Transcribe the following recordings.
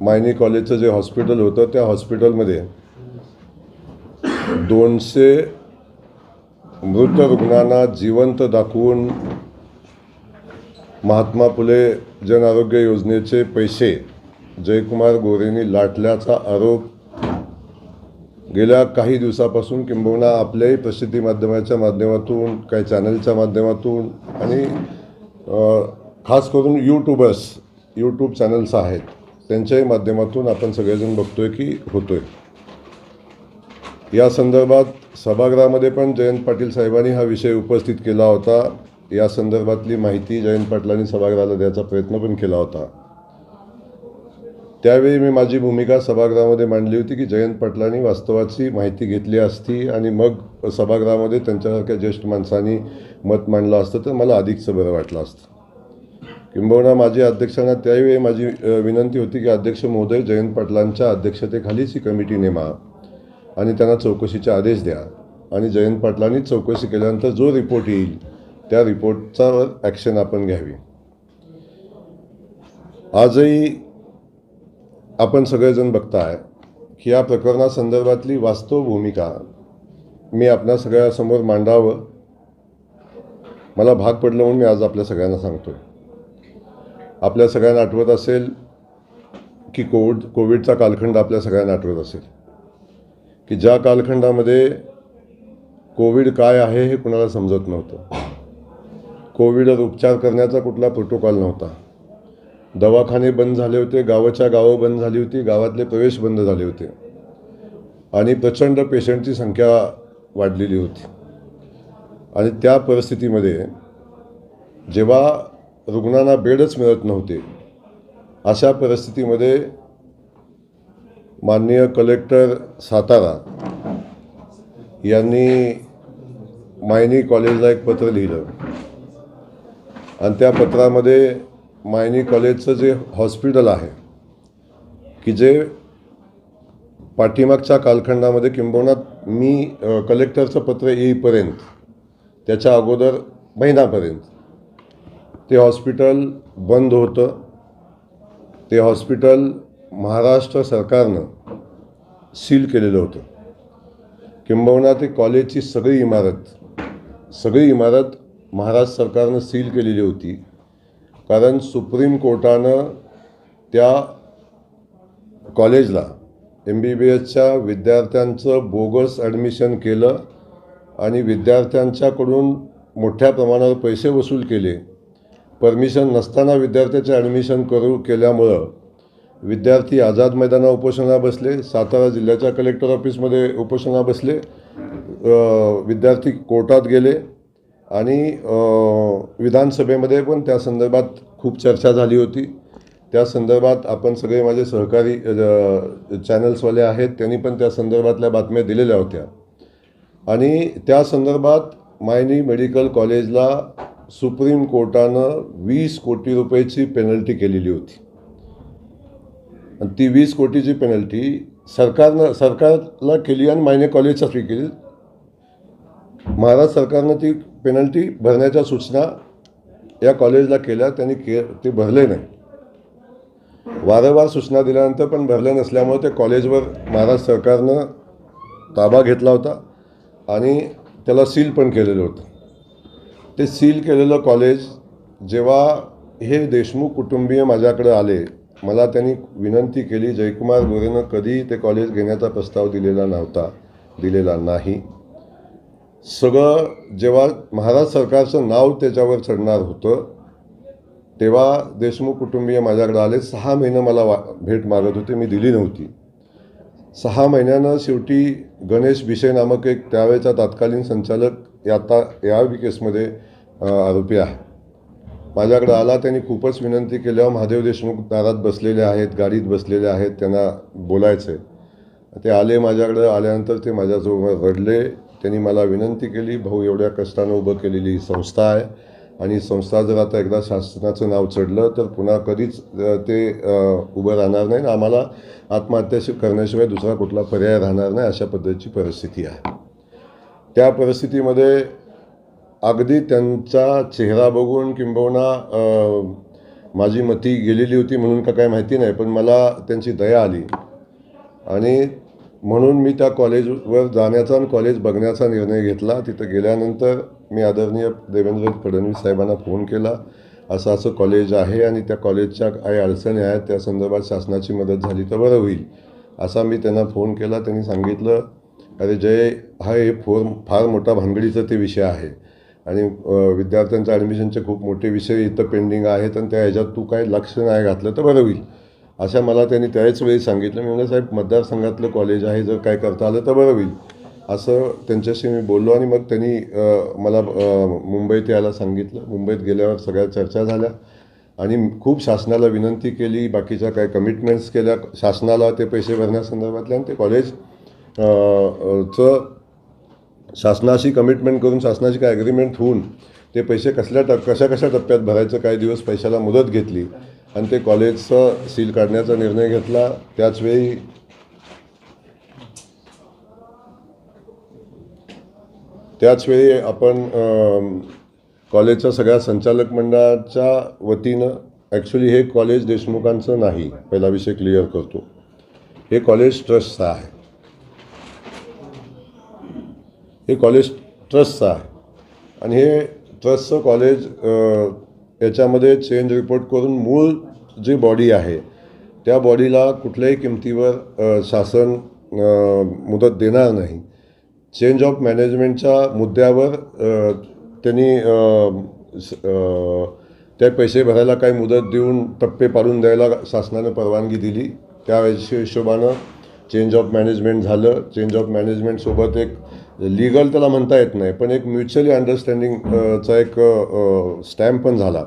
मायनी कॉलेजचं जे हॉस्पिटल होतं त्या हॉस्पिटलमध्ये दोनशे मृत रुग्णांना जिवंत दाखवून महात्मा फुले जन आरोग्य योजनेचे पैसे जयकुमार गोरेंनी लाटल्याचा आरोप गेल्या काही दिवसापासून किंबहुना आपल्याही प्रसिद्धी माध्यमाच्या माध्यमातून काही चॅनलच्या माध्यमातून आणि खास करून यूट्यूबर्स यूट्यूब चॅनल्स आहेत. त्यांच्याही माध्यमातून आपण सगळेजण बघतोय की होतोय. या संदर्भात सभागृहामध्ये पण जयंत पाटील साहेबांनी हा विषय उपस्थित केला होता. या संदर्भातली माहिती जयंत पाटलांनी सभागृहाला द्यायचा प्रयत्न पण केला होता. त्यावेळी मी माझी भूमिका सभागृहामध्ये मांडली होती की जयंत पाटलांनी वास्तवाची माहिती घेतली असती आणि मग सभागृहामध्ये त्यांच्यासारख्या ज्येष्ठ माणसांनी मत मांडलं असतं तर मला अधिकचं बरं वाटलं असतं. किंबहुना माझी अध्यक्षांना त्यावेळी माझी विनंती होती की अध्यक्ष महोदय जयंत पाटलांच्या अध्यक्षतेखालीच ही कमिटी नेमा आणि त्यांना चौकशीचे आदेश द्या. आणि जयंत पाटलांनीच चौकशी केल्यानंतर जो रिपोर्ट येईल त्या रिपोर्टचा ॲक्शन आपण घ्यावी. आजही आपण सगळेजण बघताय की या प्रकरणासंदर्भातली वास्तव भूमिका मी आपल्या सगळ्यासमोर मांडावं. मला भाग पडलं म्हणून मी आज आपल्या सगळ्यांना सांगतोय. आपल्या सगळ्यांना आठवत असेल की कोविड कोविडचा कालखंड आपल्या सगळ्यांना आठवत असेल. की ज्या कालखंडामध्ये कोविड काय आहे हे कुणाला समजत नव्हतं. कोविडवर उपचार करण्याचा कुठला प्रोटोकॉल नव्हता. दवाखाने बंद झाले होते गावाच्या गावं बंद झाली होती गावातले प्रवेश बंद झाले होते. आणि प्रचंड पेशंटची संख्या वाढलेली होती. आणि त्या परिस्थितीमध्ये जेव्हा रुग्णांना बेडच मिळत नव्हते. अशा परिस्थितीमध्ये माननीय कलेक्टर सातारा यांनी मायनी कॉलेजला एक पत्र लिहिलं. आणि त्या पत्रामध्ये मायनी कॉलेजचं जे हॉस्पिटल आहे की जे पाठीमागच्या कालखंडामध्ये किंबहुना मी कलेक्टरचं पत्र येईपर्यंत त्याच्या अगोदर महिनापर्यंत ते हॉस्पिटल बंद होतं. ते हॉस्पिटल महाराष्ट्र सरकारनं सील केलेलं होतं. किंबहुना ते कॉलेजची सगळी इमारत सगळी इमारत महाराष्ट्र सरकारनं सील केलेली होती. कारण सुप्रीम कोर्टानं त्या कॉलेजला एम बी बी एसच्या विद्यार्थ्यांचं बोगस ॲडमिशन केलं आणि विद्यार्थ्यांच्याकडून मोठ्या प्रमाणावर पैसे वसूल केले. परमिशन नसताना विद्यार्थ्याचे ॲडमिशन करू केल्यामुळं विद्यार्थी आझाद मैदाना उपोषणा बसले सातारा जिल्ह्याच्या कलेक्टर ऑफिसमध्ये उपोषणा बसले विद्यार्थी कोर्टात गेले आणि विधानसभेमध्ये पण त्या संदर्भात खूप चर्चा झाली होती. त्या संदर्भात आपण सगळे माझे सहकारी चॅनल्सवाले आहेत त्यांनी पण त्या संदर्भातल्या बातम्या दिलेल्या होत्या. आणि त्या संदर्भात मायनी मेडिकल कॉलेजला सुप्रीम कोर्टानं वीस कोटी रुपयाची पेनल्टी केलेली होती. आणि ती वीस कोटीची पेनल्टी सरकारनं सरकारला केली आणि मायने कॉलेजचा फ्री केली. महाराष्ट्र सरकारनं ती पेनल्टी भरण्याच्या सूचना या कॉलेजला केल्या त्यांनी के ते भरले नाही. वारंवार सूचना दिल्यानंतर पण भरले नसल्यामुळे ते कॉलेजवर महाराष्ट्र सरकारनं ताबा घेतला होता आणि त्याला सील पण केलेलं होतं. ते सील केलेलं कॉलेज जेव्हा हे देशमुख कुटुंबीय माझ्याकडे आले मला त्यांनी विनंती केली जयकुमार गोरेनं कधी ते कॉलेज घेण्याचा प्रस्ताव दिलेला नव्हता दिलेला नाही. सगळं जेव्हा महाराष्ट्र सरकारचं नाव त्याच्यावर चढणार होतं तेव्हा देशमुख कुटुंबीय माझ्याकडे आले. सहा महिनं मला वा भेट मागत होते मी दिली नव्हती. सहा महिन्यानं शेवटी गणेश भिसे नामक एक त्यावेळेचा तत्कालीन संचालक या आता या केसमध्ये आरोपी आहे. माझ्याकडे आला त्यांनी खूपच विनंती केल्यावर महादेव देशमुख दारात बसलेले आहेत गाडीत बसलेले आहेत त्यांना बोलायचं आहे ते आले माझ्याकडे आल्यानंतर ते माझ्याजवळ रडले. त्यांनी मला विनंती केली भाऊ एवढ्या कष्टानं उभं केलेली ही संस्था आहे आणि संस्था जर आता एकदा शासनाचं नाव चढलं तर पुन्हा कधीच ते उभं राहणार नाही आणि आम्हाला आत्महत्या करण्याशिवाय दुसरा कुठला पर्याय राहणार नाही अशा पद्धतीची परिस्थिती आहे. त्या परिस्थितीमध्ये अगदी त्यांचा चेहरा बघून किंबहुना माझी मती गेलेली होती म्हणून का काय माहिती नाही पण मला त्यांची दया आली. आणि म्हणून मी त्या कॉलेजवर जाण्याचा आणि कॉलेज बघण्याचा निर्णय घेतला. तिथं गेल्यानंतर मी आदरणीय देवेंद्र फडणवीस साहेबांना फोन केला. असं असं कॉलेज आहे आणि त्या कॉलेजच्या काही अडचणी आहेत त्या संदर्भात शासनाची मदत झाली तर बरं होईल असा मी त्यांना फोन केला. त्यांनी सांगितलं अरे जय हा हे फोर फार मोठा भानगडीचा ते विषय आहे. आणि विद्यार्थ्यांचं ॲडमिशनचे खूप मोठे विषय इथं पेंडिंग आहेत आणि त्या ह्याच्यात तू काय लक्ष नाही घातलं तर बरं होईल. अशा मला त्यांनी त्याच वेळी सांगितलं. मी म्हणलं साहेब मतदारसंघातलं कॉलेज आहे जर काय करता आलं तर बरं होईल. असं त्यांच्याशी मी बोललो आणि मग त्यांनी मला मुंबईत यायला सांगितलं. मुंबईत गेल्यावर सगळ्या चर्चा झाल्या आणि खूप शासनाला विनंती केली बाकीच्या काय कमिटमेंट्स केल्या. शासनाला ते पैसे भरण्यासंदर्भातल्या आणि ते कॉलेज चं शासनाशी कमिटमेंट करून शासनाशी काय ॲग्रीमेंट होऊन ते पैसे कसल्या टप कशा कशा टप्प्यात भरायचं काही दिवस पैशाला मुदत घेतली आणि ते कॉलेजचं सील काढण्याचा निर्णय घेतला. त्याचवेळी त्याचवेळी आपण कॉलेजच्या सगळ्या संचालक मंडळाच्या वतीनं ॲक्च्युली हे कॉलेज देशमुखांचं नाही पहिला विषय क्लिअर करतो. हे कॉलेज ट्रस्टचं आहे. हे कॉलेज ट्रस्टचं आहे. आणि हे ट्रस्टचं कॉलेज याच्यामध्ये चेंज रिपोर्ट करून मूळ जी बॉडी आहे त्या बॉडीला कुठल्याही किमतीवर शासन मुदत देणार नाही. चेंज ऑफ मॅनेजमेंटच्या मुद्द्यावर त्यांनी त्या पैसे भरायला काही मुदत देऊन टप्पे पाडून द्यायला शासनानं परवानगी दिली. त्या हिशोबानं चेंज ऑफ मॅनेजमेंट झालं. चेंज ऑफ मॅनेजमेंटसोबत एक लिगल त्याला म्हणता येत नाही पण एक म्युच्युअली अंडरस्टँडिंगचा एक स्टॅम्प पण झाला.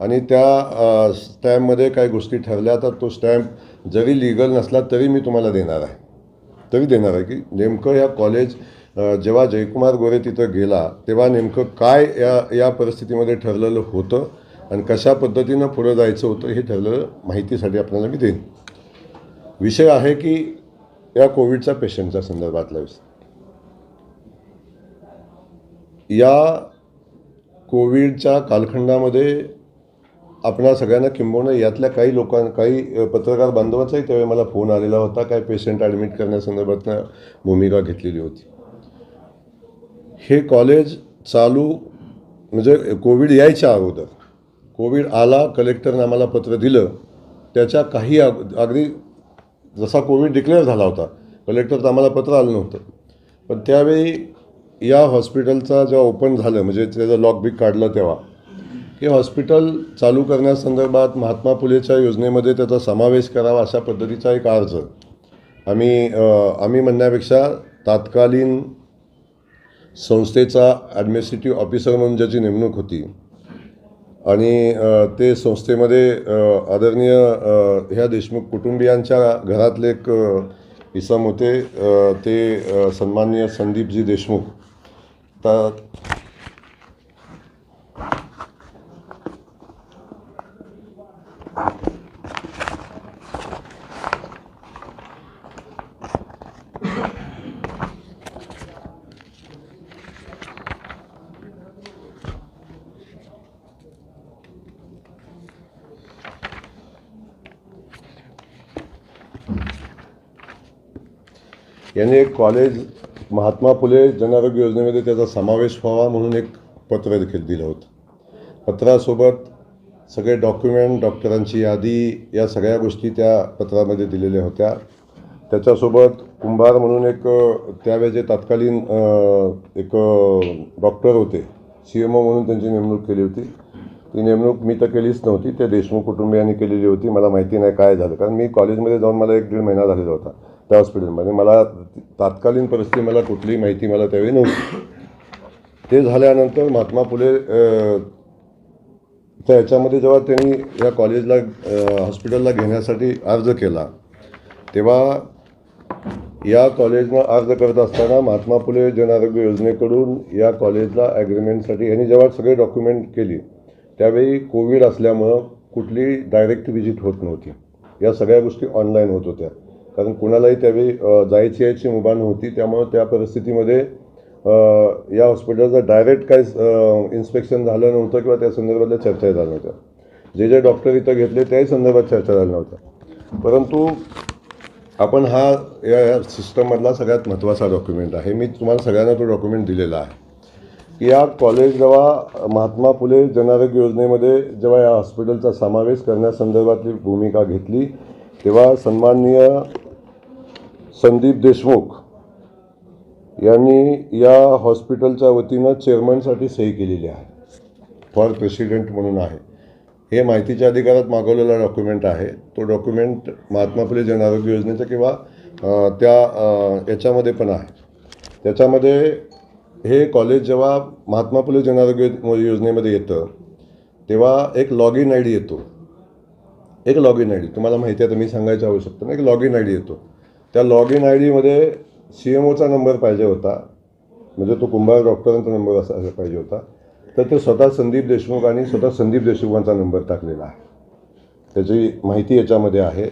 आणि त्या स्टॅम्पमध्ये काही गोष्टी ठरल्या तर तो स्टॅम्प जरी लिगल नसला तरी मी तुम्हाला देणार आहे. तरी देणार आहे की नेमकं ह्या कॉलेज जेव्हा जयकुमार गोरे तिथं गेला तेव्हा नेमकं काय या या परिस्थितीमध्ये ठरलेलं होतं आणि कशा पद्धतीनं पुढं जायचं होतं हे ठरलेलं माहितीसाठी आपल्याला मी देईन. विषय आहे की या कोविडचा पेशंटच्या संदर्भातला विषय. या कोविडच्या कालखंडामध्ये आपणा सगळ्यांना किंबहुना यातल्या काही लोकां काही पत्रकार बांधवांचाही त्यावेळी मला फोन आलेला होता. काय पेशंट ॲडमिट करण्यासंदर्भातनं भूमिका घेतलेली होती. हे कॉलेज चालू म्हणजे कोविड यायच्या अगोदर कोविड आला कलेक्टरनं आम्हाला पत्र दिलं. त्याच्या काही अग अगदी जसा कोविड डिक्लेअर झाला होता कलेक्टरचं आम्हाला पत्र आलं नव्हतं. पण त्यावेळी या हॉस्पिटलचा जेव्हा ओपन झालं म्हणजे त्याचं लॉकबिक काढलं तेव्हा हे हॉस्पिटल चालू करण्यासंदर्भात महात्मा फुलेच्या योजनेमध्ये त्याचा समावेश करावा अशा पद्धतीचा एक अर्ज. आम्ही आम्ही म्हणण्यापेक्षा तात्कालीन संस्थेचा ॲडमिनिस्ट्रेटिव्ह ऑफिसर म्हणून ज्याची नेमणूक होती आणि ते संस्थेमध्ये आदरणीय ह्या देशमुख कुटुंबियांच्या घरातले एक इसम होते ते सन्माननीय संदीपजी देशमुख. तर यांनी एक कॉलेज महात्मा फुले जनआरोग्य योजनेमध्ये त्याचा समावेश व्हावा म्हणून एक पत्र देखील दिलं होतं. पत्रासोबत सगळे डॉक्युमेंट डॉक्टरांची यादी या सगळ्या गोष्टी त्या पत्रामध्ये दिलेल्या होत्या. त्याच्यासोबत कुंभार म्हणून एक त्यावेळेचे तत्कालीन एक डॉक्टर होते सी एम ओ म्हणून त्यांची नेमणूक केली होती. ती नेमणूक मी तर केलीच नव्हती ते देशमुख कुटुंबियांनी केलेली होती मला माहिती नाही काय झालं. कारण मी कॉलेजमध्ये जाऊन मला एक दीड महिना झालेला होता. त्या हॉस्पिटलमध्ये मला तात्कालीन परिस्थिती मला कुठलीही माहिती मला त्यावेळी नव्हती. ते झाल्यानंतर महात्मा फुले त्या याच्यामध्ये जेव्हा त्यांनी या कॉलेजला हॉस्पिटलला घेण्यासाठी अर्ज केला तेव्हा या कॉलेजनं अर्ज करत असताना महात्मा फुले जनआरोग्य योजनेकडून या कॉलेजला ॲग्रीमेंटसाठी यांनी जेव्हा सगळे डॉक्युमेंट केली त्यावेळी कोविड असल्यामुळं कुठली डायरेक्ट व्हिजिट होत नव्हती. या सगळ्या गोष्टी ऑनलाईन होत होत्या. कारण कुणालाही त्यावेळी जायची यायची मुभा नव्हती. त्यामुळं त्या परिस्थितीमध्ये या हॉस्पिटलचं डायरेक्ट काही इन्स्पेक्शन झालं नव्हतं किंवा त्या संदर्भातल्या चर्चा झाल्या नव्हत्या. जे जे डॉक्टर इथं घेतले त्याही संदर्भात चर्चा झाल्या नव्हत्या. परंतु आपण हा या या सिस्टममधला सगळ्यात महत्त्वाचा डॉक्युमेंट आहे. मी तुम्हाला सगळ्यांना तो डॉक्युमेंट दिलेला आहे. की या कॉलेज जेव्हा महात्मा फुले जनआरोग्य योजनेमध्ये जेव्हा या हॉस्पिटलचा समावेश करण्यासंदर्भातली भूमिका घेतली तेव्हा सन्माननीय संदीप देशमुख यांनी या हॉस्पिटलच्या वतीनं चेअरमनसाठी सही केलेली आहे. फॉर प्रेसिडेंट म्हणून आहे. हे माहितीच्या अधिकारात मागवलेला डॉक्युमेंट आहे. तो डॉक्युमेंट महात्मा फुले जनआरोग्य योजनेचा किंवा त्या याच्यामध्ये पण आहे. त्याच्यामध्ये हे कॉलेज जेव्हा महात्मा फुले जनआरोग्य योजनेमध्ये येतं तेव्हा एक लॉग इन आय डी येतो. एक लॉग इन आय डी. तुम्हाला माहिती आहे तर मी सांगायची आवश्यकता नाही. एक लॉग इन आय डी येतो. त्या लॉग इन आय डीमध्ये सी एम ओचा नंबर पाहिजे होता. म्हणजे तो कुंभार डॉक्टरांचा नंबर असायला पाहिजे होता. तर ते स्वतः संदीप देशमुख आणि स्वतः संदीप देशमुखांचा नंबर टाकलेला आहे. त्याची माहिती याच्यामध्ये आहे.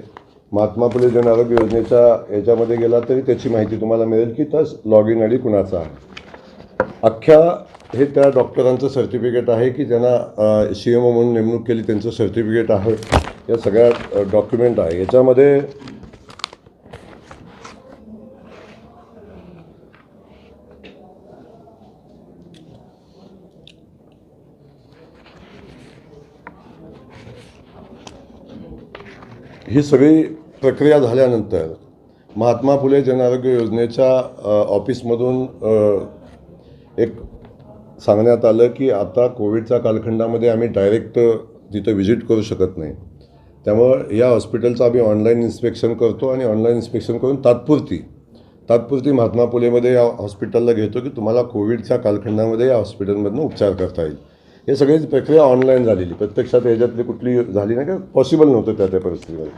महात्मा फुले जन आरोग्य योजनेच्या याच्यामध्ये गेला तरी त्याची माहिती तुम्हाला मिळेल की त्या लॉग इन आय डी कुणाचा आहे. अख्ख्या हे त्या डॉक्टरांचं सर्टिफिकेट आहे की ज्यांना सी एम ओ म्हणून नेमणूक केली त्यांचं सर्टिफिकेट आहे. या सगळ्या डॉक्युमेंट आहे. याच्यामध्ये ही सगळी प्रक्रिया झाल्यानंतर महात्मा फुले जनआरोग्य योजनेच्या ऑफिसमधून एक सांगण्यात आलं की आता कोविडच्या कालखंडामध्ये आम्ही डायरेक्ट तिथं व्हिजिट करू शकत नाही. त्यामुळं या हॉस्पिटलचं आम्ही ऑनलाईन इन्स्पेक्शन करतो आणि ऑनलाईन इन्स्पेक्शन करून तात्पुरती तात्पुरती महात्मा फुलेमध्ये या हॉस्पिटलला घेतो की तुम्हाला कोविडच्या कालखंडामध्ये या हॉस्पिटलमधनं उपचार करता येईल. हे सगळी प्रक्रिया ऑनलाईन झालेली. प्रत्यक्षात याच्यातली कुठली झाली नाही का? पॉसिबल नव्हतं त्या त्या परिस्थितीमध्ये.